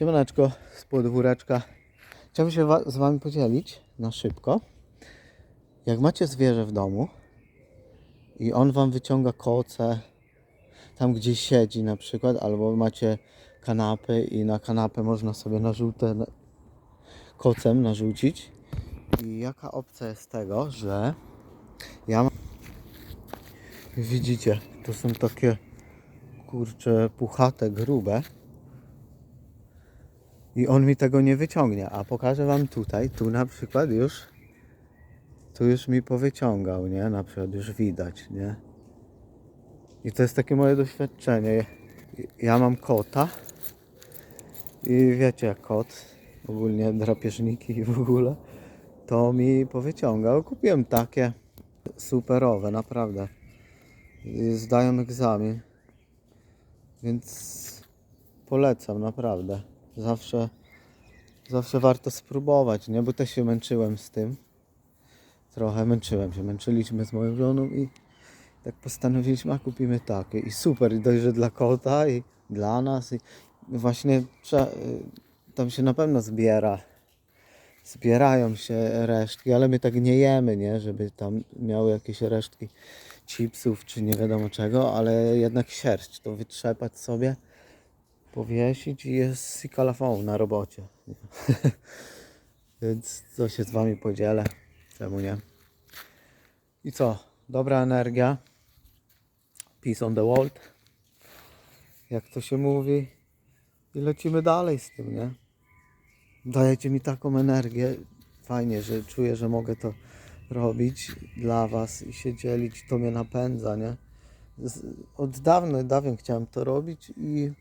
Siemaneczko z podwóreczka. Chciałbym się wa- z Wami podzielić na szybko. Jak macie zwierzę w domu i on Wam wyciąga koce tam gdzie siedzi na przykład, albo macie kanapy i na kanapę można sobie na żółte kocem narzucić. I jaka opcja jest tego, że ja mam... Widzicie, to są takie kurcze puchate, grube. I on mi tego nie wyciągnie, a pokażę wam tutaj, tu na przykład już, tu już mi powyciągał, nie? Na przykład już widać, nie? I to jest takie moje doświadczenie. Ja mam kota i wiecie jak kot, ogólnie drapieżniki i w ogóle, to mi powyciągał. Kupiłem takie superowe, naprawdę. I zdają egzamin, więc polecam, naprawdę. Zawsze, zawsze warto spróbować, nie? Bo też się męczyłem z tym. Trochę męczyłem się, męczyliśmy z moją żoną i tak postanowiliśmy, a kupimy takie. I super, i dość, że dla kota i dla nas. I właśnie y, tam się na pewno zbiera. Zbierają się resztki, ale my tak nie jemy, nie? Żeby tam miały jakieś resztki chipsów czy nie wiadomo czego, ale jednak sierść to wytrzepać sobie powiesić i jest i kalafon na robocie. Więc co się z wami podzielę, czemu nie? I co? Dobra energia. Peace on the world. Jak to się mówi. I lecimy dalej z tym, nie? Dajecie mi taką energię. Fajnie, że czuję, że mogę to robić dla was i się dzielić. To mnie napędza, nie? Od dawna, dawien chciałem to robić i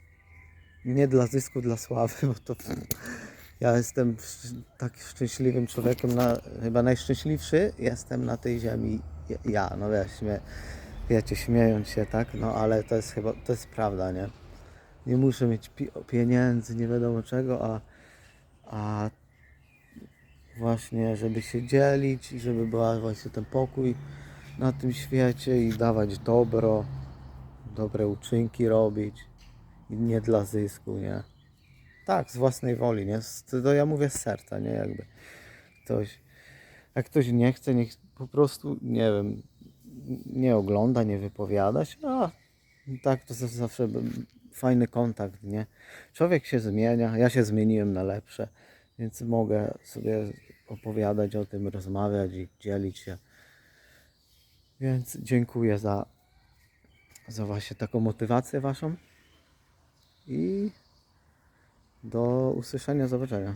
nie dla zysku, dla sławy, bo to ja jestem tak szczęśliwym człowiekiem, na, chyba najszczęśliwszy jestem na tej ziemi ja- no wiesz, śmie, wiecie, śmiejąc się, tak, no ale to jest chyba, to jest prawda, nie? Nie muszę mieć pi- pieniędzy, nie wiadomo czego, a, a właśnie, żeby się dzielić i żeby była właśnie ten pokój na tym świecie i dawać dobro, dobre uczynki robić nie dla zysku, nie? Tak, z własnej woli, nie? To ja mówię z serca, nie? Jakby ktoś, jak ktoś nie chce, niech po prostu, nie wiem, nie ogląda, nie wypowiada się, a tak to zawsze fajny kontakt, nie? Człowiek się zmienia, ja się zmieniłem na lepsze, więc mogę sobie opowiadać o tym, rozmawiać i dzielić się. Więc dziękuję za, za właśnie taką motywację waszą i do usłyszenia, zobaczenia.